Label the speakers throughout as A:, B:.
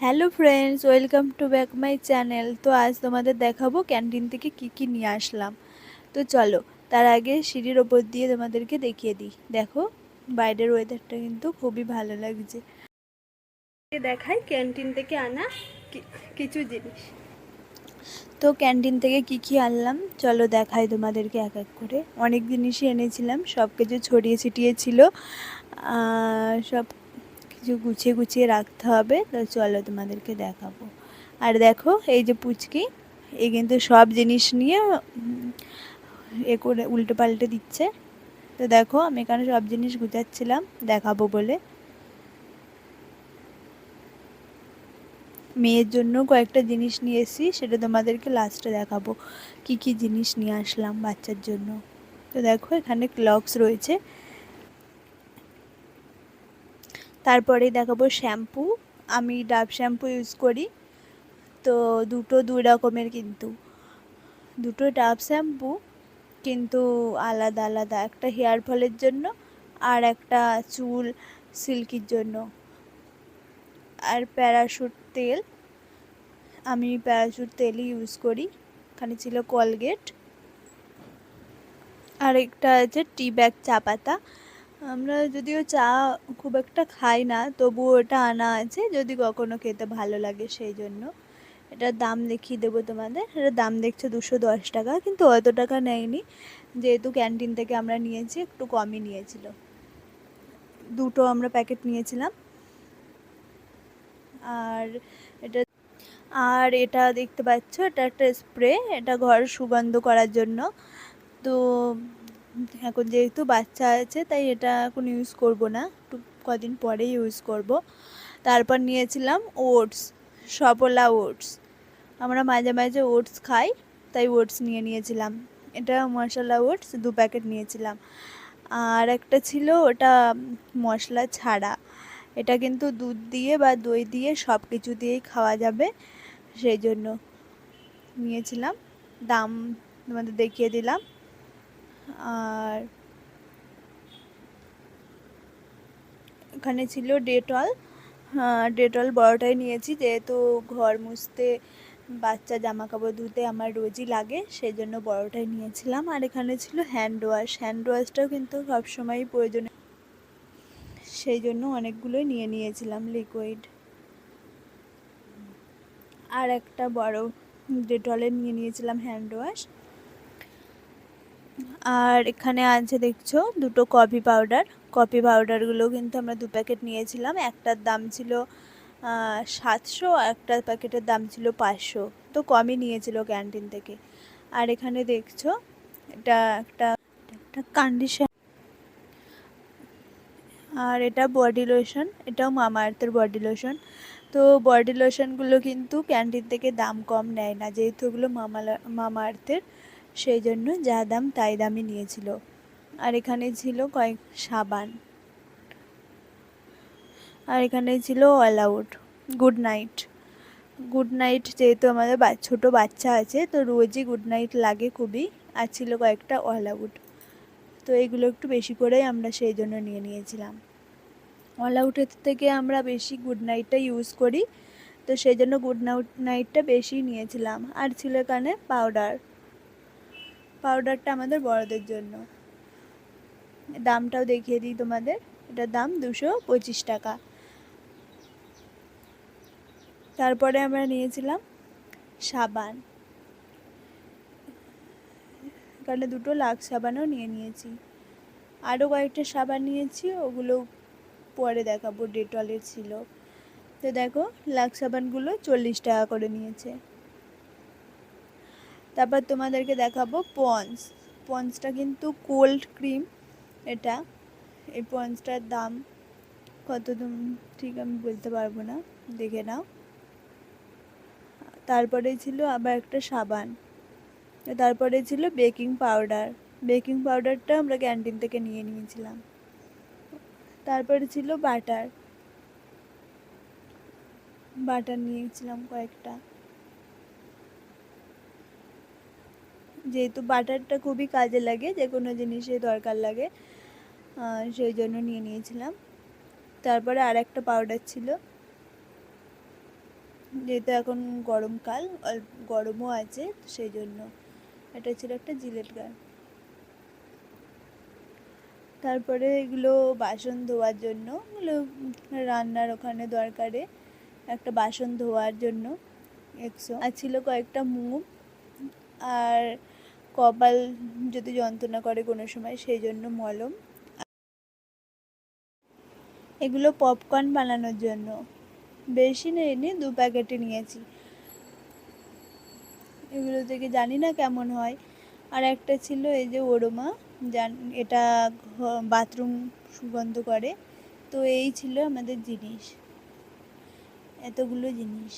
A: Hello friends, welcome to back my channel. তো আজ তোমাদের দেখাবো ক্যান্টিন থেকে কি কি নিয়ে আসলাম। তো চলো, তার আগে সিঁড়ির ওপর দিয়ে তোমাদেরকে দেখিয়ে দিই। দেখো, বাইরের ওয়েদারটা কিন্তু খুবই ভালো লাগছে।
B: দেখাই ক্যান্টিন থেকে আনা কিছু জিনিস।
A: তো ক্যান্টিন থেকে কি কি আনলাম? চলো দেখাই তোমাদেরকে এক এক করে। অনেক জিনিসই এনেছিলাম সব কিছু ছড়িয়ে ছিটিয়ে ছিল। সব কিছু গুছিয়ে গুছিয়ে রাখতে হবে, তো চলো তোমাদেরকে দেখাবো। আর দেখো, এই যে পুচকি এই কিন্তু সব জিনিস নিয়ে এ করে উল্টে পাল্টে দিচ্ছে। তো দেখো, আমি এখানে সব জিনিস গুছাচ্ছিলাম, দেখাবো বলে। মেয়ের জন্য কয়েকটা জিনিস নিয়ে এসেছি, সেটা তোমাদেরকে লাস্টে দেখাবো। কি কি জিনিস নিয়ে আসলাম বাচ্চার জন্য। তো দেখো, এখানে ক্লকস রয়েছে। তারপরে দেখাবো শ্যাম্পু। আমি ডাব শ্যাম্পু ইউজ করি। তো দুটো দুই রকমের কিন্তু। দুটো ডাব শ্যাম্পু, কিন্তু আলাদা আলাদা। একটা হেয়ার ফলের জন্য আর একটা চুল সিল্কির জন্য। আর প্যারাশুট তেল, আমি প্যারাশুট তেলই ইউজ করি। এখানে ছিল কলগেট আর একটা আছে টি ব্যাগ চা পাতা। আমরা যদিও চা খুব একটা খাই না, তবুও ওটা আনা আছে, যদি কখনো খেতে ভালো লাগে সেই জন্য। এটার দাম দেখিয়ে দেবো তোমাদের। এটার দাম দেখছে দুশো দশ টাকা, কিন্তু অত টাকা নেয়নি। যেহেতু ক্যান্টিন থেকে আমরা নিয়েছি, একটু কমই নিয়েছিল। দুটো আমরা প্যাকেট নিয়েছিলাম। আর এটা আর এটা দেখতে পাচ্ছ, এটা একটা স্প্রে, এটা ঘর সুগন্ধ করার জন্য। তো এখন যেহেতু বাচ্চা আছে, তাই এটা এখন ইউজ করব না। একটু কদিন পরে ইউজ করব। তারপর নিয়েছিলাম ওটস সফলা ওটস আমরা মাঝে মাঝে ওটস খাই, তাই ওটস নিয়ে নিয়েছিলাম। এটা মশলা ওটস দু প্যাকেট নিয়েছিলাম। আর একটা ছিল ওটা মশলা ছাড়া। এটা কিন্তু দুধ দিয়ে বা দই দিয়ে সব কিছু দিয়েই খাওয়া যাবে, সেই জন্য নিয়েছিলাম। দাম তোমাদের দেখিয়ে দিলাম। আর এখানে ছিল ডেটল। ডেটল বড়টাই নিয়েছি। যেহেতু ঘর মুছতে, বাচ্চা জামা কাপড় ধুতে আমার রোজই লাগে সেই জন্য বড়টাই নিয়েছিলাম। আর এখানে ছিল হ্যান্ড ওয়াশ হ্যান্ড ওয়াশটাও কিন্তু সবসময়ই প্রয়োজন। সেই জন্য অনেকগুলোই নিয়ে নিয়েছিলাম লিকুইড আর একটা বড় ডেটলের নিয়ে নিয়েছিলাম হ্যান্ড ওয়াশ আর এখানে আছে দেখছ দুটো কফি পাউডার কফি পাউডারগুলো কিন্তু আমরা দু প্যাকেট নিয়েছিলাম। একটার দাম ছিল সাতশো, একটা প্যাকেটের দাম ছিল পাঁচশো। তো কমই নিয়েছিল ক্যান্টিন থেকে। আর এখানে দেখছ এটা একটা একটা কন্ডিশন আর এটা বডি লোশন এটাও মামা আর্থের বডি লোশন তো বডি লোশনগুলো কিন্তু ক্যান্টিন থেকে দাম কম নেয় না। যেহেতু ওগুলো মামা মামা আর্থের সেই জন্য যা দাম তাই দামই নিয়েছিল। আর এখানে ছিল কয়েক সাবান। আর এখানে ছিল all out good night. Good night যেহেতু আমাদের ছোটো বাচ্চা আছে, তো রোজই গুড নাইট লাগে খুবই। আর ছিল কয়েকটা অল আউট তো এগুলো একটু বেশি করেই আমরা সেই জন্য নিয়ে নিয়েছিলাম। অল আউটের থেকে আমরা বেশি গুড নাইটটা ইউজ করি। তো সেই জন্য গুড নাইট নাইটটা বেশি নিয়েছিলাম। আর ছিল এখানে পাউডার। পাউডারটা আমাদের বড়দের জন্য। দামটাও দেখিয়ে দিই তোমাদের। এটার দাম দুশো পঁচিশ টাকা। তারপরে আমরা নিয়েছিলাম সাবান। এখানে দুটো লাক্স সাবানও নিয়ে নিয়েছি। আরও কয়েকটা সাবান নিয়েছি, ওগুলো পরে দেখাবো ডেটলের ছিল। তো দেখো লাক্স সাবানগুলো চল্লিশ টাকা করে নিয়েছে। তারপর তোমাদেরকে দেখাবো পন্স। পন্সটা কিন্তু কোল্ড ক্রিম, এটা। এই পন্সটার দাম কত ঠিক আমি বলতে পারব না, দেখে নাও। তারপরে ছিল আবার একটা সাবান। তারপরে ছিল বেকিং পাউডার। বেকিং পাউডারটা আমরা ক্যান্টিন থেকে নিয়ে নিয়েছিলাম। তারপরে ছিল বাটার। বাটার নিয়েছিলাম কয়েকটা। যেহেতু বাটারটা খুবই কাজে লাগে, যে কোনো জিনিসে দরকার লাগে। সেই জন্য নিয়ে নিয়েছিলাম। তারপরে আর একটা পাউডার ছিল। যেহেতু এখন গরমকাল গরমও আছে সেই জন্য। এটা ছিল একটা জিলেট গান তারপরে এগুলো বাসন ধোয়ার জন্য, এগুলো রান্নার ওখানে দরকারে। একটা বাসন ধোয়ার জন্য একশো আর ছিল কয়েকটা মুভ আর কপাল যদি যন্ত্রণা করে কোনো সময়, সেই জন্য মলম। এগুলো পপকর্ন বানানোর জন্য। বেশি নেইনি, দু প্যাকেটে নিয়েছি। এগুলো থেকে জানি না কেমন হয়। আর একটা ছিল এই যে ওরোমা জান, এটা বাথরুম সুগন্ধ করে। তো এই ছিল আমাদের জিনিস। এতগুলো জিনিস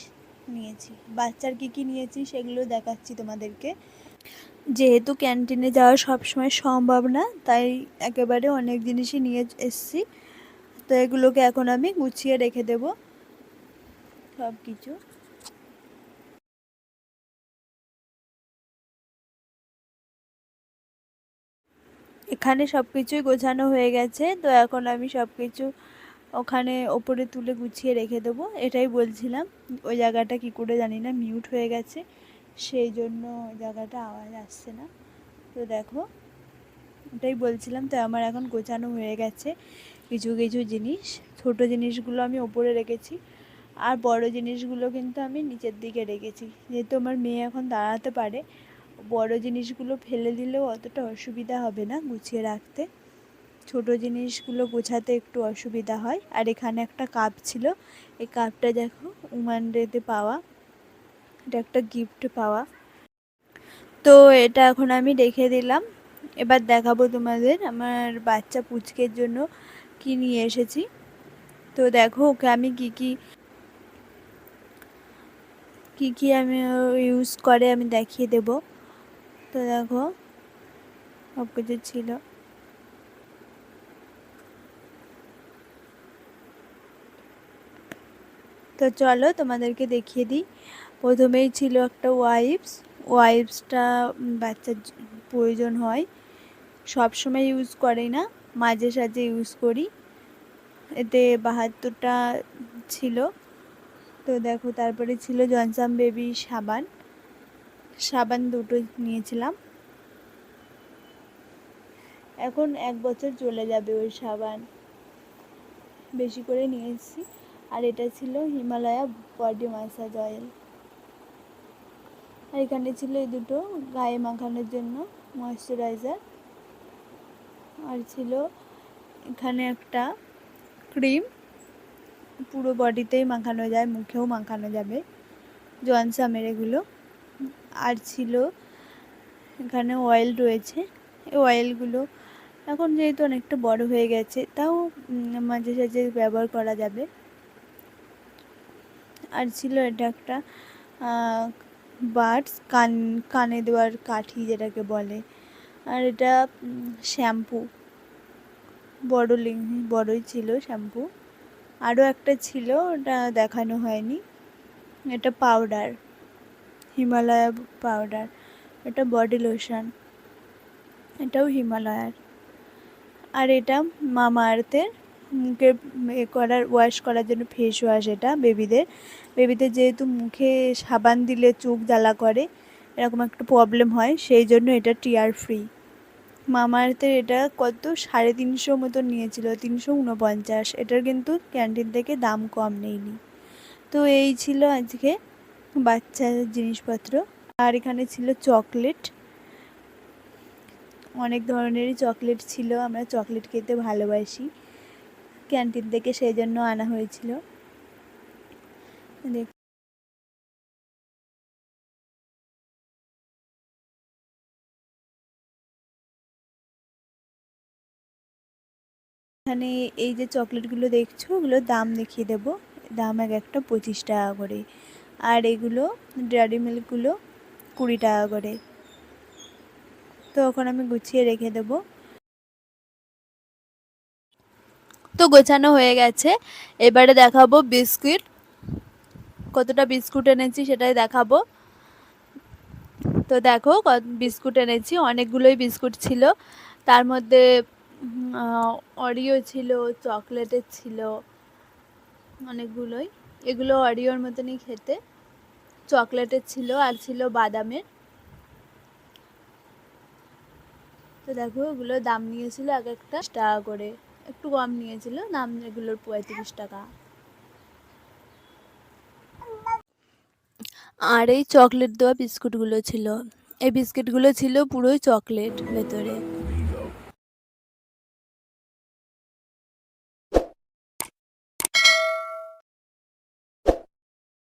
A: নিয়েছি। বাচ্চার কী কী নিয়েছি সেগুলো দেখাচ্ছি তোমাদেরকে। যেহেতু ক্যান্টিনে যাওয়া সবসময় সম্ভব না, তাই একেবারে অনেক জিনিসই নিয়ে এসেছি। তো এগুলোকে এখন আমি গুছিয়ে রেখে দেব। সব কিছু এখানে সব কিছুই গোছানো হয়ে গেছে, তো এখন আমি সব কিছু ওখানে ওপরে তুলে গুছিয়ে রেখে দেবো। এটাই বলছিলাম, ওই জায়গাটা কি করে জানি না, মিউট হয়ে গেছে। সেই জন্য জায়গাটা আওয়াজ আসছে না। তো দেখো, ওটাই বলছিলাম, তো আমার এখন গোছানো হয়ে গেছে কিছু কিছু জিনিস। ছোট জিনিসগুলো আমি ওপরে রেখেছি আর বড় জিনিসগুলো কিন্তু আমি নিচের দিকে রেখেছি। যেহেতু আমার মেয়ে এখন দাঁড়াতে পারে, বড় জিনিসগুলো ফেলে দিলেও অতটা অসুবিধা হবে না গুছিয়ে রাখতে। ছোট জিনিসগুলো গোছাতে একটু অসুবিধা হয়। আর এখানে একটা কাপ ছিল, এই কাপটা দেখো উমান ডেতে পাওয়া। এটা একটা গিফট পাওয়া। তো এটা এখন আমি রেখে দিলাম। এবার দেখাবো তোমাদের আমার বাচ্চা পুচকের জন্য কি নিয়ে এসেছি। তো দেখো ওকে আমি কি কি কি কি আমি ইউজ করে আমি দেখিয়ে দেব। তো দেখো সব কিছু ছিল। তো চলো তোমাদেরকে দেখিয়ে দিই। প্রথমেই ছিল একটা ওয়াইপস ওয়াইপসটা বাচ্চার প্রয়োজন হয়। সব সময় ইউজ করি না, মাঝে সাঝে ইউজ করি। এতে বাহাত্তরটা ছিল। তো দেখো, তারপরে ছিল জনসাম বেবি সাবান। সাবান দুটো নিয়েছিলাম। এখন এক বছর চলে যাবে ওই সাবান। বেশি করে নিয়ে এসেছি আর এটা ছিল হিমালয়া বডি মাসাজ অয়েল আর এখানে ছিল এই দুটো গায়ে মাখানোর জন্য ময়শ্চারাইজার আর ছিল এখানে একটা ক্রিম পুরো বডিতেই মাখানো যায়, মুখেও মাখানো যাবে জনসামের এগুলো। আর ছিল এখানে অয়েল রয়েছে। এই অয়েলগুলো এখন যেহেতু অনেকটা বড় হয়ে গেছে, তাও মাঝে সাঝে ব্যবহার করা যাবে। আর ছিল এটা একটা বার্ডস, কান, কানে দেওয়ার কাঠি যেটাকে বলে। আর এটা শ্যাম্পু। বড় লিং- বড়ই ছিল শ্যাম্পু। আরও একটা ছিল, ওটা দেখানো হয়নি। এটা পাউডার, হিমালয়া পাউডার। এটা বডি লোশন। এটাও হিমালয়ার। আর এটা মামা আর্থের মুখে এ করার ওয়াশ করার জন্য ফেস ওয়াশ এটা বেবিদের বেবিদের যেহেতু মুখে সাবান দিলে চোখ জ্বালা করে, এরকম একটা প্রবলেম হয়, সেই জন্য এটা টিয়ার ফ্রি মামা আর্থের এটা কত? সাড়ে তিনশো মতন নিয়েছিল, তিনশো উনপঞ্চাশ এটার কিন্তু ক্যান্টিন থেকে দাম কম নেয়নি তো এই ছিল আজকে বাচ্চার জিনিসপত্র। আর এখানে ছিল চকলেট অনেক ধরনেরই চকলেট ছিল, আমরা চকলেট খেতে ভালোবাসি। ক্যান্টিন থেকে সেই জন্য আনা হয়েছিল। দেখ এখানে এই যে চকলেটগুলো দেখছ ওগুলোর দাম দেখিয়ে দেবো। দাম এক একটা পঁচিশ টাকা করে। আর এগুলো ডেয়ারি মিল্কগুলো কুড়ি টাকা করে। তো ওখানে আমি গুছিয়ে রেখে দেবো। তো গোছানো হয়ে গেছে। এবারে দেখাবো বিস্কুট। কতটা বিস্কুট এনেছি সেটাই দেখাবো। তো দেখো বিস্কুট এনেছি, অনেকগুলোই বিস্কুট ছিল। তার মধ্যে অরিও ছিল চকলেটের ছিল, অনেকগুলোই। এগুলো অরিওর মতনই খেতে। চকলেটের ছিল আর ছিল বাদামের। তো দেখো এগুলোর দাম নিয়েছিল এক একটা টাকা করে। একটু কম নিয়েছিল, দাম এগুলোর পঁয়ত্রিশ টাকা। আর এই চকলেট দেওয়া বিস্কুটগুলো ছিল। এই বিস্কিটগুলো ছিল পুরোই চকলেট ভেতরে।